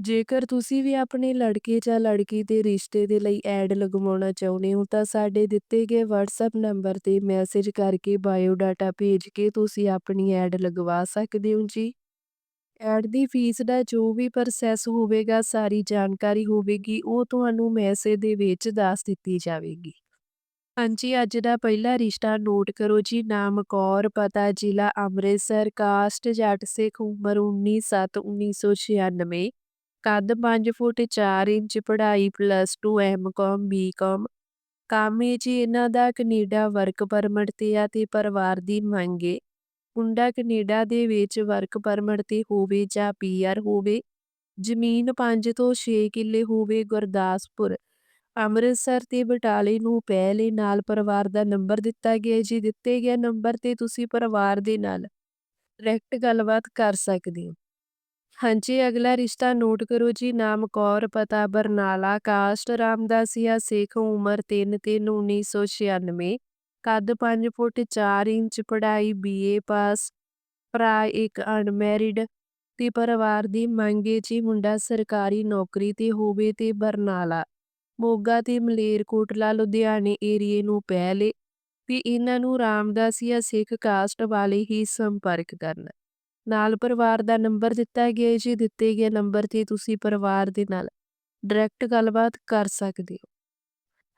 ਜੇਕਰ ਤੁਸੀਂ ਵੀ ਆਪਣੇ ਲੜਕੇ ਜਾਂ ਲੜਕੀ ਦੇ ਰਿਸ਼ਤੇ ਦੇ ਲਈ ਐਡ ਲਗਵਾਉਣਾ ਚਾਹੁੰਦੇ ਹੋ, ਤਾਂ ਸਾਡੇ ਦਿੱਤੇ ਗਏ WhatsApp ਨੰਬਰ ਤੇ ਮੈਸੇਜ ਕਰਕੇ ਬਾਇਓ ਡਾਟਾ ਭੇਜ ਕੇ ਤੁਸੀਂ ਆਪਣੀ ਐਡ ਲਗਵਾ ਸਕਦੇ ਹੋ ਜੀ। ਐਡ ਦੀ ਫੀਸ ਦਾ ਜੋ ਵੀ ਪ੍ਰੋਸੈਸ ਹੋਵੇਗਾ, ਸਾਰੀ ਜਾਣਕਾਰੀ ਹੋਵੇਗੀ, ਉਹ ਤੁਹਾਨੂੰ ਮੈਸੇਜ ਦੇ ਵਿੱਚ ਦੱਸ ਦਿੱਤੀ ਜਾਵੇਗੀ। ਹਾਂਜੀ, ਅੱਜ ਦਾ ਪਹਿਲਾ ਰਿਸ਼ਤਾ ਨੋਟ ਕਰੋ ਜੀ। ਨਾਮ ਕੌਰ, ਪਤਾ ਜ਼ਿਲ੍ਹਾ ਅੰਮ੍ਰਿਤਸਰ, ਕਾਸਟ, ਜੱਟ ਸਿੱਖ, ਉਮਰ 19/7/1996 ਕੱਦ 5 ਫੁੱਟ 4 ਇੰਚ ਪੜ੍ਹਾਈ ਪਲੱਸ 2 ਐਮਕਾਮ ਬੀਕਾਮ ਕੰਮ ਹੈ ਜੀ ਇਹਨਾਂ ਦਾ ਕੈਨੇਡਾ ਵਰਕ ਪਰਮਿਟ ਤੇ ਆ ਤੇ ਪਰਿਵਾਰ ਦੀ ਮੰਗੇ ਮੁੰਡਾ ਕੈਨੇਡਾ ਦੇ ਵਿੱਚ ਵਰਕ ਪਰਮਿਟ ਤੇ ਹੋਵੇ ਜਾਂ ਪੀਆਰ ਹੋਵੇ, ਜ਼ਮੀਨ 5 ਤੋਂ 6 ਕਿੱਲੇ ਹੋਵੇ ਗੁਰਦਾਸਪੁਰ। ਅੰਮ੍ਰਿਤਸਰ ਤੇ ਬਟਾਲੇ ਨੂੰ ਪਹਿਲੇ ਨਾਲ ਪਰਿਵਾਰ ਦਾ ਨੰਬਰ ਦਿੱਤਾ ਗਿਆ ਜੀ ਦਿੱਤੇ ਗਿਆ ਨੰਬਰ ਤੇ ਤੁਸੀਂ ਪਰਿਵਾਰ ਦੇ ਨਾਲ ਡਾਇਰੈਕਟ ਗੱਲਬਾਤ ਕਰ ਸਕਦੇ ਹੋ। ਹਾਂਜੀ, ਅਗਲਾ ਰਿਸ਼ਤਾ ਨੋਟ ਕਰੋ ਜੀ, ਨਾਮ ਕੌਰ, ਪਤਾ ਬਰਨਾਲਾ, ਕਾਸਟ ਰਾਮਦਾਸੀਆ ਸਿੱਖ ਉਮਰ 3 3 1996 ਕੱਦ 5 ਫੁੱਟ 4 ਇੰਚ, ਪੜ੍ਹਾਈ ਬੀਏ ਪਾਸ ਭਰਾ ਇੱਕ ਅਨਮੈਰਿਡ ਤੇ ਪਰਿਵਾਰ ਦੀ ਮੰਗੇ ਜੀ, ਮੁੰਡਾ ਸਰਕਾਰੀ ਨੌਕਰੀ ਤੇ ਹੋਵੇ ਤੇ ਬਰਨਾਲਾ। ਮੋਗਾ ਤੇ ਮਲੇਰਕੋਟਲਾ ਲੁਧਿਆਣੇ ਏਰੀਏ ਨੂੰ ਪਹਿਲੇ ਵੀ ਇਹਨਾਂ ਨੂੰ ਰਾਮਦਾਸੀਆ ਸਿੱਖ ਕਾਸਟ ਵਾਲੇ ਹੀ ਸੰਪਰਕ ਕਰਨ। ਨਾਲ ਪਰਿਵਾਰ ਦਾ ਨੰਬਰ ਦਿੱਤਾ ਗਿਆ ਜੀ, ਦਿੱਤੇ ਗਏ ਨੰਬਰ ਤੇ ਤੁਸੀਂ ਪਰਿਵਾਰ ਦੇ ਨਾਲ ਡਾਇਰੈਕਟ ਗੱਲਬਾਤ ਕਰ ਸਕਦੇ ਹੋ।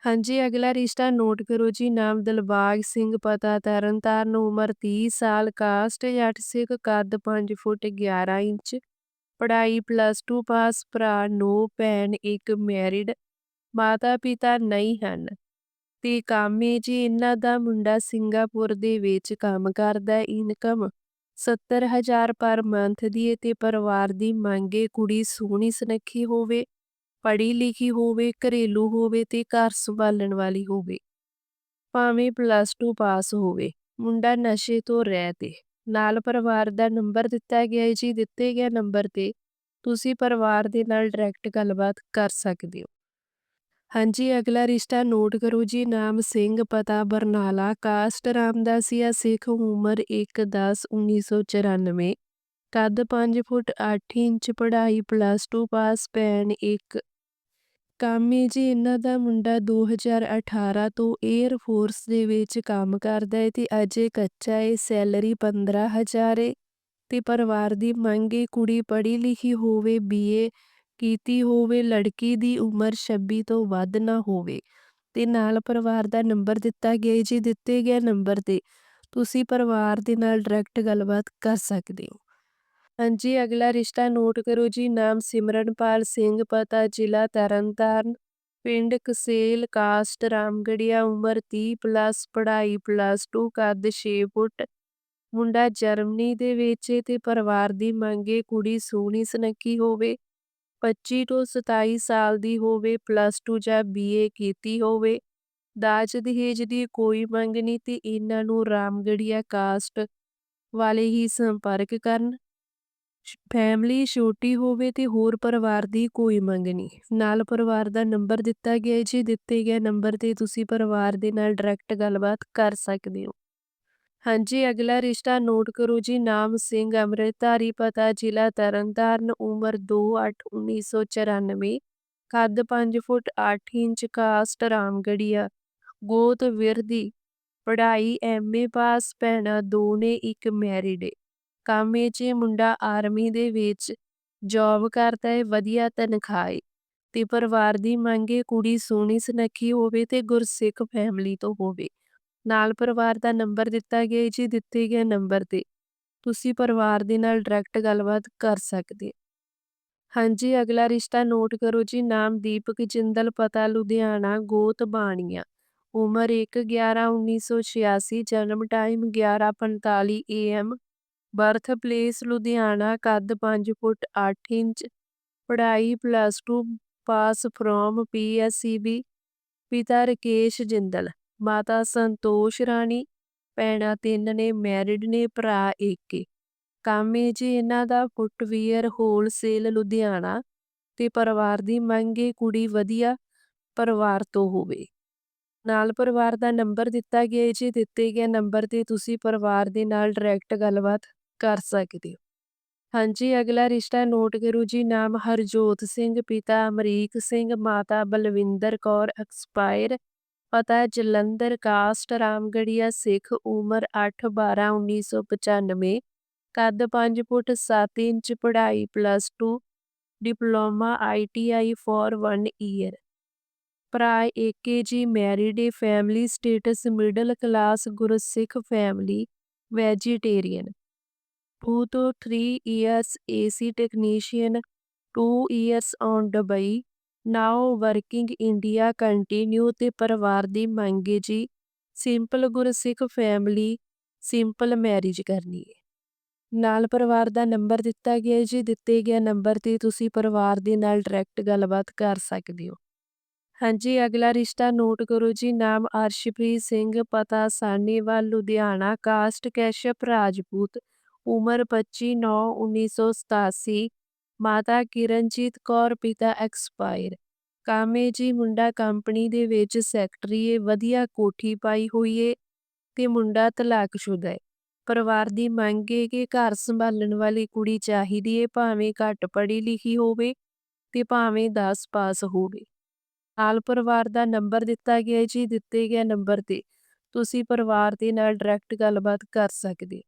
ਹਾਂਜੀ, ਅਗਲਾ ਰਿਸ਼ਤਾ ਨੋਟ ਕਰੋ ਜੀ, ਨਾਮ ਦਿਲਬਾਗ ਸਿੰਘ, ਪਤਾ ਤਰਨਤਾਰਨ, ਉਮਰ 30 ਸਾਲ ਕਾਸਟ ਜੱਟ ਸਿੱਖ, ਕੱਦ 5 ਫੁੱਟ 11 ਇੰਚ, ਪੜ੍ਹਾਈ ਪਲੱਸ 2 ਪਾਸ ਭਰਾ ਨੋ, ਭੈਣ ਇੱਕ ਮੈਰਿਡ ਮਾਤਾ ਪਿਤਾ ਨਹੀਂ ਹਨ। ਤੇ ਕਾਮੇ ਜੀ, ਇਹਨਾਂ ਦਾ ਮੁੰਡਾ ਸਿੰਗਾਪੁਰ ਦੇ ਵਿੱਚ ਕੰਮ ਕਰਦਾ ਇਨਕਮ 70000 ਪਰ ਮੰਥ ਦੀ ਤੇ ਪਰਿਵਾਰ ਦੀ ਮੰਗੇ ਕੁੜੀ ਸੋਹਣੀ ਸੁਨੱਖੀ ਹੋਵੇ, ਪੜ੍ਹੀ ਲਿਖੀ ਹੋਵੇ, ਘਰੇਲੂ ਹੋਵੇ ਤੇ ਘਰ ਸੰਭਾਲਣ ਵਾਲੀ ਹੋਵੇ। ਭਾਵੇਂ ਪਲੱਸ 2 ਪਾਸ ਹੋਵੇ, ਮੁੰਡਾ ਨਸ਼ੇ ਤੋਂ ਰਹਿਤ ਨਾਲ ਪਰਿਵਾਰ ਦਾ ਨੰਬਰ ਦਿੱਤਾ ਗਿਆ ਹੈ ਜੀ, ਦਿੱਤੇ ਗਿਆ ਨੰਬਰ ਤੇ ਤੁਸੀਂ ਪਰਿਵਾਰ ਦੇ ਨਾਲ ਡਾਇਰੈਕਟ ਗੱਲਬਾਤ ਕਰ ਸਕਦੇ ਹੋ। ਹਾਂਜੀ, ਅਗਲਾ ਰਿਸ਼ਤਾ ਨੋਟ ਕਰੋ ਜੀ, ਨਾਮ ਸਿੰਘ, ਪਤਾ ਬਰਨਾਲਾ, ਕਾਸਟ ਰਾਮਦਾਸੀਆ ਸਿੱਖ ਉਮਰ 1/10/1994 ਕੱਦ 5 ਫੁੱਟ 8 ਇੰਚ, ਪੜ੍ਹਾਈ ਪਲੱਸ 2 ਪਾਸ ਭੈਣ ਇੱਕ। ਕਾਮੇ ਜੀ, ਇਹਨਾਂ ਦਾ ਮੁੰਡਾ 2018 ਤੋਂ 에ਅਰ ਫੋਰਸ ਦੇ ਵਿੱਚ ਕੰਮ ਕਰਦਾ ਹੈ ਤੇ ਅਜੇ ਕੱਚਾ ਹੈ ਸੈਲਰੀ 15000 ਹੈ ਤੇ ਪਰਿਵਾਰ ਦੀ ਮੰਗ ਮੰਗੇ ਕੁੜੀ ਪੜ੍ਹੀ ਲਿਖੀ ਹੋਵੇ ਬੀਏ ਕੀਤੀ ਹੋਵੇ, ਲੜਕੀ ਦੀ ਉਮਰ 26 ਤੋਂ ਵੱਧ ਨਾ ਹੋਵੇ। ਤੇ ਨਾਲ ਪਰਿਵਾਰ ਦਾ ਨੰਬਰ ਦਿੱਤਾ ਗਿਆ ਜੀ ਦਿੱਤੇ ਗਏ ਨੰਬਰ ਤੇ ਤੁਸੀਂ ਪਰਿਵਾਰ ਦੇ ਨਾਲ ਡਾਇਰੈਕਟ ਗੱਲਬਾਤ ਕਰ ਸਕਦੇ ਹੋ। ਹਾਂਜੀ, ਅਗਲਾ ਰਿਸ਼ਤਾ ਨੋਟ ਕਰੋ ਜੀ, ਨਾਮ ਸਿਮਰਨਪਾਲ ਸਿੰਘ, ਪਤਾ ਜ਼ਿਲ੍ਹਾ ਤਰਨਤਾਰਨ, ਪਿੰਡ ਕਸੇਲ, ਕਾਸਟ ਰਾਮਗੜੀਆ, ਉਮਰ 30 ਪਲੱਸ, ਪੜ੍ਹਾਈ ਪਲੱਸ 2 ਕੱਦ 6 ਫੁੱਟ, ਮੁੰਡਾ ਜਰਮਨੀ ਦੇ ਵਿੱਚ ਤੇ ਪਰਿਵਾਰ ਦੀ ਮੰਗੇ ਕੁੜੀ ਸੋਹਣੀ, ਸੁਨੱਖੀ ਹੋਵੇ। 25 ਤੋਂ 27 ਸਾਲ ਦੀ ਹੋਵੇ ਪਲੱਸ 2 ਜਾਂ ਬੀਏ ਕੀਤੀ ਹੋਵੇ, ਦਾਜ ਦਹੇਜ ਦੀ ਕੋਈ ਮੰਗ ਨਹੀਂ ਤੇ ਇਹਨਾਂ ਨੂੰ ਰਾਮਗੜੀਆ ਕਾਸਟ ਵਾਲੇ ਹੀ ਸੰਪਰਕ ਕਰਨ। ਫੈਮਿਲੀ ਛੋਟੀ ਹੋਵੇ ਤੇ ਹੋਰ ਪਰਿਵਾਰ ਦੀ ਕੋਈ ਮੰਗ ਨਹੀਂ। ਨਾਲ ਪਰਿਵਾਰ ਦਾ ਨੰਬਰ ਦਿੱਤਾ ਗਿਆ ਜੀ ਦਿੱਤੇ ਗਏ ਨੰਬਰ ਤੇ ਤੁਸੀਂ ਪਰਿਵਾਰ ਦੇ ਨਾਲ ਡਾਇਰੈਕਟ ਗੱਲਬਾਤ ਕਰ ਸਕਦੇ ਹੋ। ਹਾਂਜੀ, ਅਗਲਾ ਰਿਸ਼ਤਾ ਨੋਟ ਕਰੋ ਜੀ, ਨਾਮ ਸਿੰਘ, ਅੰਮ੍ਰਿਤਧਾਰੀ, ਪਤਾ ਜ਼ਿਲ੍ਹਾ ਤਰਨਤਾਰਨ, ਉਮਰ 2/8/1994 ਕੱਦ 5 ਫੁੱਟ 8 ਇੰਚ, ਕਾਸਟ ਰਾਮਗੜੀਆ, ਗੋਤ ਵਿਰਦੀ, ਪੜ੍ਹਾਈ ਐਮਏ ਪਾਸ, ਭੈਣਾਂ ਦੋ ਨੇ ਇੱਕ ਮੈਰਿਡ ਏ। ਕੰਮ ਏ 'ਚ ਮੁੰਡਾ ਆਰਮੀ ਦੇ ਵਿੱਚ ਜੌਬ ਕਰਦਾ ਹੈ ਵਧੀਆ ਤਨਖਾਹ ਏ, ਤੇ ਪਰਿਵਾਰ ਦੀ ਮੰਗ ਮੰਗੇ ਕੁੜੀ ਸੋਹਣੀ ਸੁਨੱਖੀ ਹੋਵੇ ਤੇ ਗੁਰਸਿੱਖ ਫੈਮਿਲੀ ਤੋਂ ਹੋਵੇ। ਨਾਲ ਪਰਿਵਾਰ ਦਾ ਨੰਬਰ ਦਿੱਤਾ ਗਿਆ ਜੀ, ਦਿੱਤੇ ਗਏ ਨੰਬਰ ਤੇ। ਤੁਸੀਂ ਪਰਿਵਾਰ ਦੇ ਨਾਲ ਡਾਇਰੈਕਟ ਗੱਲਬਾਤ ਕਰ ਸਕਦੇ ਹਾਂਜੀ, ਅਗਲਾ ਰਿਸ਼ਤਾ ਨੋਟ ਕਰੋ ਜੀ, ਨਾਮ ਦੀਪਕ, ਜਿੰਦਲ, ਪਤਾ, ਲੁਧਿਆਣਾ, ਗੋਤ, ਬਾਣੀਆਂ। ਉਮਰ 1/11/1986 ਜਨਮ time 11:45 AM birth place, Ludhiana, ਕੱਦ 5 ਫੁੱਟ 8 ਇੰਚ। ਪੜ੍ਹਾਈ ਪਲੱਸ 2 ਪਾਸ ਫਰੋਮ ਪੀਐਸਸੀਬੀ ਪਿਤਾ ਰਕੇਸ਼ ਜਿੰਦਲ। ਮਾਤਾ ਸੰਤੋਸ਼ ਰਾਣੀ, ਭੈਣਾਂ ਤਿੰਨ ਨੇ ਮੈਰਿਡ ਨੇ ਭਰਾ ਏਕੇ। ਕੰਮ ਏ ਜੀ ਇਹਨਾਂ ਦਾ ਫੁੱਟਵੀਅਰ ਹੋਲਸੇਲ ਲੁਧਿਆਣਾ ਤੇ ਪਰਿਵਾਰ ਦੀ ਮੰਗ ਏ ਕੁੜੀ ਵਧੀਆ ਪਰਿਵਾਰ ਤੋਂ ਹੋਵੇ। ਨਾਲ ਪਰਿਵਾਰ ਦਾ ਨੰਬਰ ਦਿੱਤਾ ਗਿਆ ਹੈ ਜੀ ਦਿੱਤੇ ਗਏ ਨੰਬਰ ਤੇ ਤੁਸੀਂ ਪਰਿਵਾਰ ਦੇ ਨਾਲ ਡਾਇਰੈਕਟ ਗੱਲਬਾਤ ਕਰ ਸਕਦੇ ਹੋ। ਹਾਂਜੀ, ਅਗਲਾ ਰਿਸ਼ਤਾ ਨੋਟ ਕਰੋ, ਜੀ ਨਾਮ ਹਰਜੋਤ ਸਿੰਘ, ਪਿਤਾ ਅਮਰੀਕ ਸਿੰਘ, ਮਾਤਾ ਬਲਵਿੰਦਰ ਕੌਰ ਐਕਸਪਾਇਰ ਪਤਾ ਜਲੰਧਰ ਕਾਸਟ ਰਾਮਗੜੀਆ ਸਿੱਖ ਉਮਰ 8 12 1995 ਕੱਦ 5 ਫੁੱਟ 7 ਇੰਚ ਪੜ੍ਹਾਈ plus 2 diploma ITI for 1 year ਭਰਾ ਏਕੇ ਜੀ ਮੈਰਿਡ ਏ family status middle class Gursikh family vegetarian 2 ਤੋਂ 3 years AC technician 2 years on Dubai now working India continue ਤੇ ਪਰਿਵਾਰ ਦੀ ਮੰਗ ਮੰਗੇ ਜੀ ਸਿੰਪਲ ਗੁਰਸਿੱਖ ਫੈਮਿਲੀ ਸਿੰਪਲ ਮੈਰਿਜ ਕਰਨੀ ਹੈ ਨਾਲ ਪਰਿਵਾਰ ਦਾ ਨੰਬਰ ਦਿੱਤਾ ਗਿਆ ਜੀ, ਦਿੱਤੇ ਗਿਆ ਨੰਬਰ ਤੇ ਤੁਸੀਂ ਪਰਿਵਾਰ ਦੇ ਨਾਲ ਡਾਇਰੈਕਟ ਗੱਲਬਾਤ ਕਰ ਸਕਦੇ ਹੋ। ਹਾਂਜੀ, ਅਗਲਾ ਰਿਸ਼ਤਾ ਨੋਟ ਕਰੋ ਜੀ, ਨਾਮ ਅਰਸ਼ਪ੍ਰੀਤ ਸਿੰਘ, ਪਤਾ ਸਾਨੀਵਾਲ ਲੁਧਿਆਣਾ, ਕਾਸਟ ਕੈਸ਼ਪ, ਰਾਜਪੂਤ, ਉਮਰ 25 9 1987 ਮਾਤਾ ਕਿਰਨਜੀਤ ਕੌਰ, ਪਿਤਾ ਐਕਸਪਾਇਰ। ਕਾਮੇ ਜੀ ਮੁੰਡਾ ਕੰਪਨੀ ਦੇ ਵਿੱਚ ਸੈਕਟਰੀ ਏ, ਵਧੀਆ ਕੋਠੀ ਪਾਈ ਹੋਈ ਏ ਤੇ ਮੁੰਡਾ ਤਲਾਕਸ਼ੁਦਾ ਹੈ ਪਰਿਵਾਰ ਦੀ ਮੰਗ ਏ ਕਿ ਘਰ ਸੰਭਾਲਣ ਵਾਲੀ ਕੁੜੀ ਚਾਹੀਦੀ ਏ, ਭਾਵੇਂ ਘੱਟ ਪੜ੍ਹੀ ਲਿਖੀ ਹੋਵੇ ਤੇ ਭਾਵੇਂ 10 ਪਾਸ ਹੋਵੇ। ਨਾਲ ਪਰਿਵਾਰ ਦਾ ਨੰਬਰ ਦਿੱਤਾ ਗਿਆ ਜੀ, ਦਿੱਤੇ ਗਿਆ ਨੰਬਰ ਤੇ। ਤੁਸੀਂ ਪਰਿਵਾਰ ਦੇ ਨਾਲ ਡਾਇਰੈਕਟ ਗੱਲਬਾਤ ਕਰ ਸਕਦੇ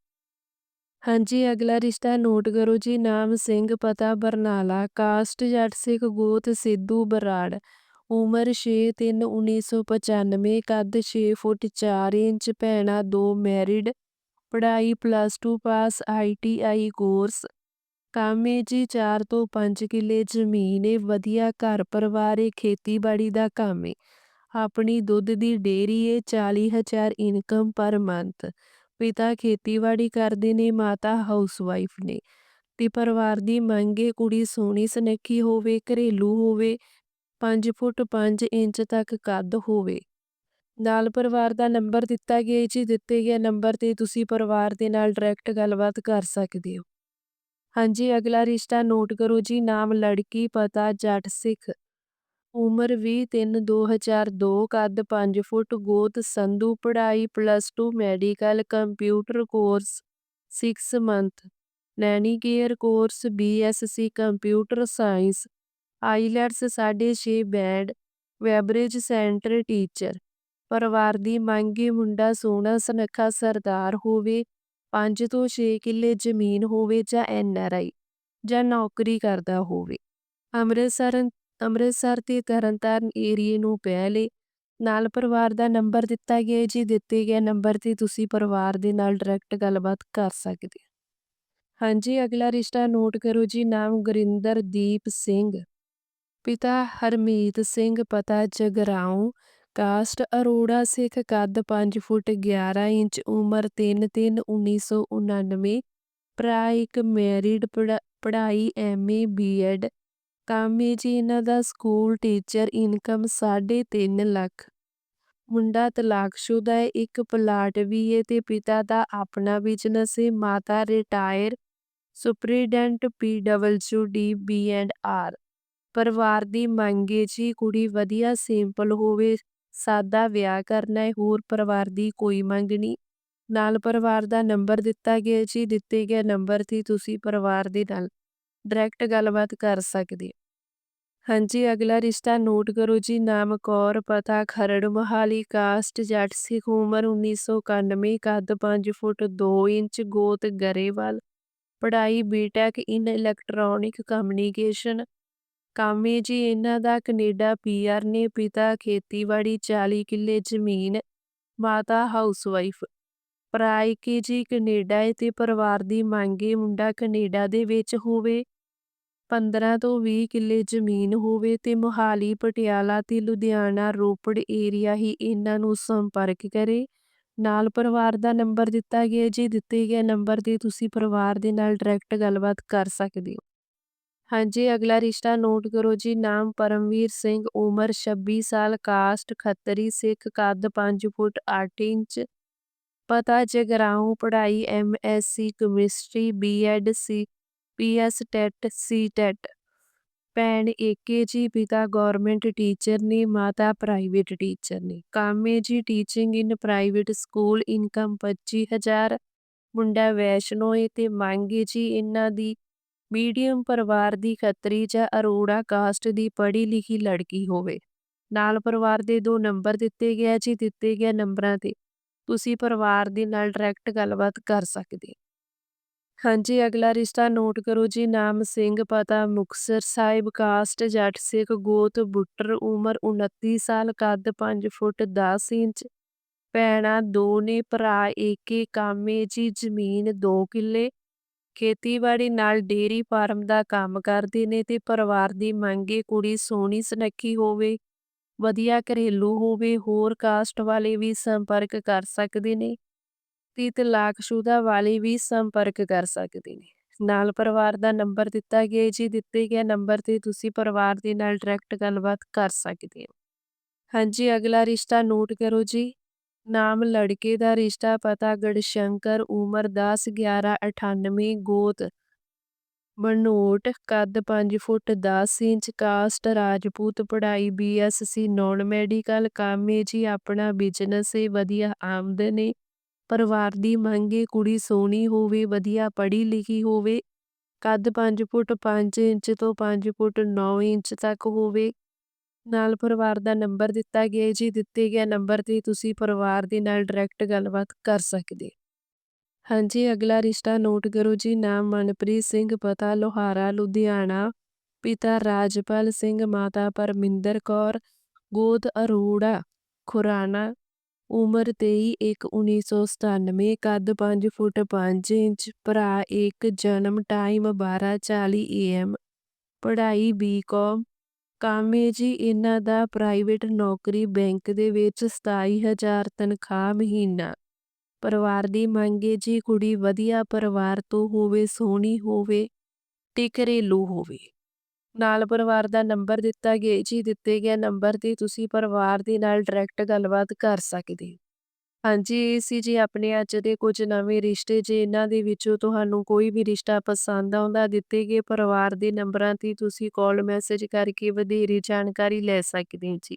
ਹਾਂਜੀ, ਅਗਲਾ ਰਿਸ਼ਤਾ ਨੋਟ ਕਰੋ ਜੀ, ਨਾਮ ਸਿੰਘ, ਪਤਾ ਬਰਨਾਲਾ, ਕਾਸਟ ਜੱਟ ਸਿੱਖ ਗੋਤ ਸਿੱਧੂ ਬਰਾੜ। ਉਮਰ 6 3 1995 ਕੱਦ 6 ਫੁੱਟ 4 ਇੰਚ, ਭੈਣਾ ਦੋ ਮੈਰਿਡ। ਪੜ੍ਹਾਈ ਪਲੱਸ 2 ਪਾਸ ਆਈਟੀਆਈ ਕੋਰਸ ਕੰਮ ਕਾਮੇ ਜੀ 4 ਤੋਂ 5 ਕਿੱਲੇ ਜ਼ਮੀਨ ਏ, ਵਧੀਆ ਘਰ ਪਰਿਵਾਰ ਏ, ਖੇਤੀਬਾੜੀ ਦਾ ਕੰਮ ਏ। ਆਪਣੀ ਦੁੱਧ ਦੀ ਡੇਅਰੀ ਏ 40000 ਇਨਕਮ ਪਰ ਮੰਥ ਪਿਤਾ ਖੇਤੀਬਾੜੀ ਕਰਦੇ ਨੇ, ਮਾਤਾ ਹਾਊਸਵਾਈਫ ਨੇ। ਤੇ ਪਰਿਵਾਰ ਦੀ ਮੰਗ ਏ, ਕੁੜੀ ਸੋਹਣੀ ਸੁਨੱਖੀ ਹੋਵੇ, ਘਰੇਲੂ ਹੋਵੇ 5 ਫੁੱਟ 5 ਇੰਚ ਤੱਕ ਕੱਦ ਹੋਵੇ। ਨਾਲ ਪਰਿਵਾਰ ਦਾ ਨੰਬਰ ਦਿੱਤਾ ਗਿਆ ਜੀ, ਦਿੱਤੇ ਗਿਆ ਨੰਬਰ ਤੇ ਤੁਸੀਂ ਪਰਿਵਾਰ ਦੇ ਨਾਲ ਡਾਇਰੈਕਟ ਗੱਲਬਾਤ ਕਰ ਸਕਦੇ ਹੋ। ਹਾਂਜੀ, ਅਗਲਾ ਰਿਸ਼ਤਾ ਨੋਟ ਕਰੋ ਜੀ, ਨਾਮ ਲੜਕੀ, ਪਤਾ, ਜੱਟ, ਸਿੱਖ। ਉਮਰ 20 3 2002 ਕੱਦ ਪੰਜ ਫੁੱਟ, ਗੋਤ ਸੰਧੂ, ਪੜ੍ਹਾਈ plus two medical computer course 6 month nanny care course BSc computer science IELTS 6.5 band ਵੈਬਰੇਜ centre teacher ਪਰਿਵਾਰ ਦੀ ਮੰਗੇ ਮੁੰਡਾ ਸੋਹਣਾ, ਸੁਨੱਖਾ ਸਰਦਾਰ ਹੋਵੇ 5 ਤੋਂ 6 ਕਿੱਲੇ ਜ਼ਮੀਨ ਹੋਵੇ ਜਾਂ ਐਨਆਰਆਈ ਜਾਂ ਨੌਕਰੀ ਕਰਦਾ ਹੋਵੇ। ਅੰਮ੍ਰਿਤਸਰ ਅੰਮ੍ਰਿਤਸਰ ਤੇ ਤਰਨਤਾਰਨ ਏਰੀਏ ਨੂੰ ਪਹਿਲੇ ਨਾਲ ਪਰਿਵਾਰ ਦਾ ਨੰਬਰ ਦਿੱਤਾ ਗਿਆ ਜੀ ਦਿੱਤੇ ਗਏ ਨੰਬਰ ਤੇ ਤੁਸੀਂ ਪਰਿਵਾਰ ਦੇ ਨਾਲ ਡਾਇਰੈਕਟ ਗੱਲਬਾਤ ਕਰ ਸਕਦੇ ਹੋ ਹਾਂਜੀ, ਅਗਲਾ ਰਿਸ਼ਤਾ ਨੋਟ ਕਰੋ ਜੀ। ਨਾਮ ਗੁਰਿੰਦਰਦੀਪ ਸਿੰਘ। ਪਿਤਾ ਹਰਮੀਤ ਸਿੰਘ, ਪਤਾ ਜਗਰਾਉਂ। ਕਾਸਟ ਅਰੋੜਾ ਸਿੱਖ, ਕੱਦ 5 ਫੁੱਟ 11 ਇੰਚ, ਉਮਰ 3 3 1999 ਭਰਾ ਇੱਕ ਮੈਰਿਡ ਪੜ੍ਹਾਈ ਐਮਏ ਬੀਐਡ ਕੰਮ ਜੀ ਇਹਨਾਂ ਦਾ ਸਕੂਲ, ਟੀਚਰ, ਇਨਕਮ 3.5 ਲੱਖ। ਮੁੰਡਾ ਤਲਾਕਸ਼ੁਦਾ ਹੈ, ਇੱਕ ਪਲਾਟ ਵੀ ਹੈ ਤੇ ਪਿਤਾ ਦਾ ਆਪਣਾ ਬਿਜ਼ਨਸ ਹੈ, ਮਾਤਾ retire superintendent PWD B and R ਪਰਿਵਾਰ ਦੀ ਮੰਗ ਮੰਗੇ ਜੀ, ਕੁੜੀ ਵਧੀਆ ਸਿੰਪਲ ਹੋਵੇ, ਸਾਦਾ ਵਿਆਹ ਕਰਨਾ ਹੈ, ਹੋਰ ਪਰਿਵਾਰ ਦੀ ਕੋਈ ਮੰਗ ਨਹੀਂ। ਨਾਲ ਪਰਿਵਾਰ ਦਾ ਨੰਬਰ ਦਿੱਤਾ ਗਿਆ ਜੀ, ਦਿੱਤੇ ਗਏ ਨੰਬਰ ਤੇ ਤੁਸੀਂ ਪਰਿਵਾਰ ਦੇ ਨਾਲ ਡਾਇਰੈਕਟ ਗੱਲਬਾਤ ਕਰ ਸਕਦੇ ਹਾਂਜੀ, ਅਗਲਾ ਰਿਸ਼ਤਾ ਨੋਟ ਕਰੋ ਜੀ ਨਾਮ ਕੌਰ, ਪਤਾ ਖਰੜ, ਮਹਾਲੀ, ਕਾਸਟ ਜੱਟ ਸਿੱਖ ਉਮਰ 1991 ਕੱਦ 5 ਫੁੱਟ 2 ਇੰਚ, ਗੋਤ ਗਰੇਵਾਲ। ਪੜ੍ਹਾਈ ਬੀਟੈਕ ਇਨ ਇਲੈਕਟ੍ਰੋਨਿਕ ਕਮਿਊਨੀਕੇਸ਼ਨ ਕਾਮੇ ਜੀ, ਇਹਨਾਂ ਦਾ ਕੈਨੇਡਾ ਪੀਆਰ ਨੇ, ਪਿਤਾ ਖੇਤੀਬਾੜੀ 40 ਕਿੱਲੇ ਜ਼ਮੀਨ, ਮਾਤਾ ਹਾਊਸਵਾਈਫ ਭਰਾ ਕੇ ਜੀ ਕੈਨੇਡਾ ਤੇ ਪਰਿਵਾਰ ਦੀ ਮੰਗੇ ਮੁੰਡਾ ਕੈਨੇਡਾ ਦੇ ਵਿੱਚ ਹੋਵੇ। 15 ਤੋਂ 20 ਕਿੱਲੇ ਜ਼ਮੀਨ ਹੋਵੇ ਤੇ ਮੁਹਾਲੀ, ਪਟਿਆਲਾ ਤੇ ਲੁਧਿਆਣਾ, ਰੋਪੜ ਏਰੀਆ ਹੀ ਇਹਨਾਂ ਨੂੰ ਸੰਪਰਕ ਕਰੇ। ਨਾਲ ਪਰਿਵਾਰ ਦਾ ਨੰਬਰ ਦਿੱਤਾ ਗਿਆ ਜੀ ਦਿੱਤੇ ਗਏ ਨੰਬਰ ਤੇ ਤੁਸੀਂ ਪਰਿਵਾਰ ਦੇ ਨਾਲ ਡਾਇਰੈਕਟ ਗੱਲਬਾਤ ਕਰ ਸਕਦੇ ਹੋ। ਹਾਂਜੀ, ਅਗਲਾ ਰਿਸ਼ਤਾ ਨੋਟ ਕਰੋ ਜੀ, ਨਾਮ ਪਰਮਵੀਰ ਸਿੰਘ, ਉਮਰ 26 ਸਾਲ, ਕਾਸਟ ਖੱਤਰੀ, ਸਿੱਖ, ਕੱਦ 5 ਫੁੱਟ 8 ਇੰਚ ਪਤਾ ਜਗਰਾਉਂ, ਪੜ੍ਹਾਈ MSc chemistry BEd C PS TET, C TET. ਭੈਣ ਏਕੇ ਜੀ, ਪਿਤਾ ਗਵਰਨਮੈਂਟ ਟੀਚਰ ਨੇ, ਮਾਤਾ ਪ੍ਰਾਈਵੇਟ ਟੀਚਰ ਨੇ। ਕੰਮ ਜੀ teaching in private school, income 25000 ਮੁੰਡਾ ਵੈਸ਼ਨੋ ਏ ਤੇ ਮੰਗੇ ਜੀ ਇਹਨਾਂ ਦੀ ਮੀਡੀਅਮ ਪਰਿਵਾਰ ਦੀ ਖੱਤਰੀ ਜਾਂ ਅਰੋੜਾ ਕਾਸਟ ਦੀ ਪੜ੍ਹੀ ਲਿਖੀ ਲੜਕੀ ਹੋਵੇ। ਨਾਲ ਪਰਿਵਾਰ ਦੇ ਦੋ ਨੰਬਰ ਦਿੱਤੇ ਗਿਆ ਜੀ, ਦਿੱਤੇ ਗਿਆ ਨੰਬਰਾਂ ਤੇ। ਤੁਸੀਂ ਪਰਿਵਾਰ ਦੇ ਨਾਲ ਡਾਇਰੈਕਟ ਗੱਲਬਾਤ ਕਰ ਸਕਦੇ ਹਾਂਜੀ, ਅਗਲਾ ਰਿਸ਼ਤਾ ਨੋਟ ਕਰੋ ਜੀ, ਨਾਮ ਸਿੰਘ, ਪਤਾ ਮੁਕਤਸਰ ਸਾਹਿਬ, ਕਾਸਟ, ਜੱਟ ਸਿੱਖ, ਗੋਤ, ਬੁੱਟਰ, ਉਮਰ 29 ਸਾਲ, ਕੱਦ 5 ਫੁੱਟ 10 ਇੰਚ ਭੈਣਾਂ ਦੋ ਨੇ, ਭਰਾ ਏਕੇ, ਕਾਮੇ ਜੀ, ਜ਼ਮੀਨ 2 ਕਿੱਲੇ, ਖੇਤੀਬਾੜੀ ਨਾਲ ਡੇਰੀ ਫਾਰਮ ਦਾ ਕੰਮ ਕਰਦੇ ਨੇ ਤੇ ਪਰਿਵਾਰ ਦੀ ਮੰਗੇ ਕੁੜੀ ਸੋਹਣੀ ਸੁਨੱਖੀ ਹੋਵੇ। ਵਧੀਆ ਘਰੇਲੂ ਹੋਵੇ, ਹੋਰ ਕਾਸਟ ਵਾਲੇ ਵੀ ਸੰਪਰਕ ਕਰ ਸਕਦੇ ਨੇ ਤੇ ਤਲਾਕਸ਼ੁਦਾ ਵਾਲੇ ਵੀ ਸੰਪਰਕ ਕਰ ਸਕਦੇ ਨੇ। ਨਾਲ ਪਰਿਵਾਰ ਦਾ ਨੰਬਰ ਦਿੱਤਾ ਗਿਆ, ਜੀ ਦਿੱਤੇ ਗਏ ਨੰਬਰ ਤੇ ਤੁਸੀਂ ਪਰਿਵਾਰ ਦੇ ਨਾਲ ਡਾਇਰੈਕਟ ਗੱਲਬਾਤ ਕਰ ਸਕਦੇ ਹੋ। ਹਾਂਜੀ, ਅਗਲਾ ਰਿਸ਼ਤਾ ਨੋਟ ਕਰੋ ਜੀ। ਨਾਮ ਲੜਕੇ ਦਾ ਰਿਸ਼ਤਾ, ਪਤਾ, ਗੜਸ਼ੰਕਰ, ਉਮਰ 10 11 98 ਗੋਤ। ਬਨੋਟ ਕੱਦ 5 ਫੁੱਟ 10 ਇੰਚ, ਕਾਸਟ, ਰਾਜਪੂਤ, ਪੜ੍ਹਾਈ ਬੀਐਸਸੀ ਨੌਨ ਮੈਡੀਕਲ, ਕੰਮ ਹੈ ਜੀ, ਆਪਣਾ ਬਿਜ਼ਨਸ ਹੈ ਵਧੀਆ ਆਮਦਨ ਹੈ ਪਰਿਵਾਰ ਦੀ ਮੰਗ ਮੰਗੇ ਕੁੜੀ ਸੋਹਣੀ ਹੋਵੇ, ਵਧੀਆ ਪੜ੍ਹੀ ਲਿਖੀ ਹੋਵੇ। ਕੱਦ 5 ਫੁੱਟ 5 ਇੰਚ ਤੋਂ 5 ਫੁੱਟ 9 ਇੰਚ ਤੱਕ ਹੋਵੇ। ਨਾਲ ਪਰਿਵਾਰ ਦਾ ਨੰਬਰ ਦਿੱਤਾ ਗਿਆ ਜੀ, ਦਿੱਤੇ ਗਿਆ ਨੰਬਰ ਤੇ ਤੁਸੀਂ ਪਰਿਵਾਰ ਦੇ ਨਾਲ ਡਾਇਰੈਕਟ ਗੱਲਬਾਤ ਕਰ ਸਕਦੇ ਹਾਂਜੀ, ਅਗਲਾ ਰਿਸ਼ਤਾ ਨੋਟ ਕਰੋ ਜੀ, ਨਾਮ ਮਨਪ੍ਰੀਤ ਸਿੰਘ, ਪਤਾ ਲੋਹਾਰਾ, ਲੁਧਿਆਣਾ। ਪਿਤਾ ਰਾਜਪਾਲ ਸਿੰਘ, ਮਾਤਾ ਪਰਮਿੰਦਰ ਕੌਰ, ਗੋਦ ਅਰੋੜਾ, ਖੁਰਾਣਾ। ਉਮਰ 23 1 1997 ਕੱਦ 5 ਫੁੱਟ 5 ਇੰਚ, ਭਰਾ ਇੱਕ, ਜਨਮ ਟਾਈਮ 12:40 AM ਪੜ੍ਹਾਈ ਬੀਕਾਮ ਕਾਮੇ। ਜੀ, ਇਹਨਾਂ ਦਾ ਪ੍ਰਾਈਵੇਟ ਨੌਕਰੀ ਬੈਂਕ ਦੇ ਵਿੱਚ 27000 ਤਨਖਾਹ ਮਹੀਨਾ। ਪਰਿਵਾਰ ਦੀ ਮੰਗ ਹੈ ਜੀ ਕੁੜੀ ਵਧੀਆ ਪਰਿਵਾਰ ਤੋਂ ਹੋਵੇ, ਸੋਹਣੀ ਹੋਵੇ ਤੇ ਘਰੇਲੂ ਹੋਵੇ। ਨਾਲ ਪਰਿਵਾਰ ਦਾ ਨੰਬਰ ਦਿੱਤਾ ਗਿਆ, ਜੀ ਦਿੱਤੇ ਗਿਆ ਨੰਬਰ ਤੇ ਤੁਸੀਂ ਪਰਿਵਾਰ ਦੇ ਨਾਲ ਡਾਇਰੈਕਟ ਗੱਲਬਾਤ ਕਰ ਸਕਦੇ ਹੋ। ਹਾਂਜੀ ਇਹ ਸੀ ਜੀ, ਆਪਣੇ ਅੱਜ ਦੇ ਕੁਝ ਨਵੇਂ ਰਿਸ਼ਤੇ, ਜੇ ਇਹਨਾਂ ਦੇ ਵਿੱਚੋਂ ਤੁਹਾਨੂੰ ਕੋਈ ਵੀ ਰਿਸ਼ਤਾ ਪਸੰਦ ਆਉਂਦਾ, ਦਿੱਤੇ ਗਏ ਪਰਿਵਾਰ ਦੇ ਨੰਬਰਾਂ ਤੇ ਤੁਸੀਂ ਕਾਲ ਮੈਸੇਜ ਕਰਕੇ ਵਧੇਰੇ ਜਾਣਕਾਰੀ ਲੈ ਸਕਦੇ ਹੋ ਜੀ।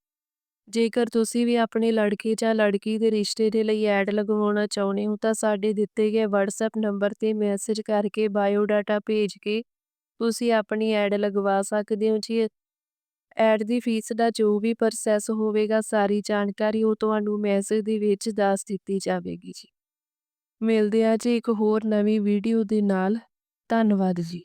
ਜੇਕਰ ਤੁਸੀਂ ਵੀ ਆਪਣੇ ਲੜਕੇ ਜਾਂ ਲੜਕੀ ਦੇ ਰਿਸ਼ਤੇ ਦੇ ਲਈ ਐਡ ਲਗਵਾਉਣਾ ਚਾਹੁੰਦੇ ਹੋ, ਤਾਂ ਸਾਡੇ ਦਿੱਤੇ ਗਏ WhatsApp ਨੰਬਰ ਤੇ ਮੈਸੇਜ ਕਰਕੇ ਬਾਇਓਡਾਟਾ ਭੇਜ ਕੇ ਤੁਸੀਂ ਆਪਣੀ ਐਡ ਲਗਵਾ ਸਕਦੇ ਹੋ। ਜੀ ਐਡ ਦੀ ਫੀਸ ਦਾ ਜੋ ਵੀ ਪ੍ਰੋਸੈਸ ਹੋਵੇਗਾ, ਸਾਰੀ ਜਾਣਕਾਰੀ ਉਹ ਤੁਹਾਨੂੰ ਮੈਸੇਜ ਦੇ ਵਿੱਚ ਦੱਸ ਦਿੱਤੀ ਜਾਵੇਗੀ ਜੀ। ਮਿਲਦੇ ਆ ਜੀ ਇੱਕ ਹੋਰ ਨਵੀਂ ਵੀਡੀਓ ਦੇ ਨਾਲ। ਧੰਨਵਾਦ ਜੀ।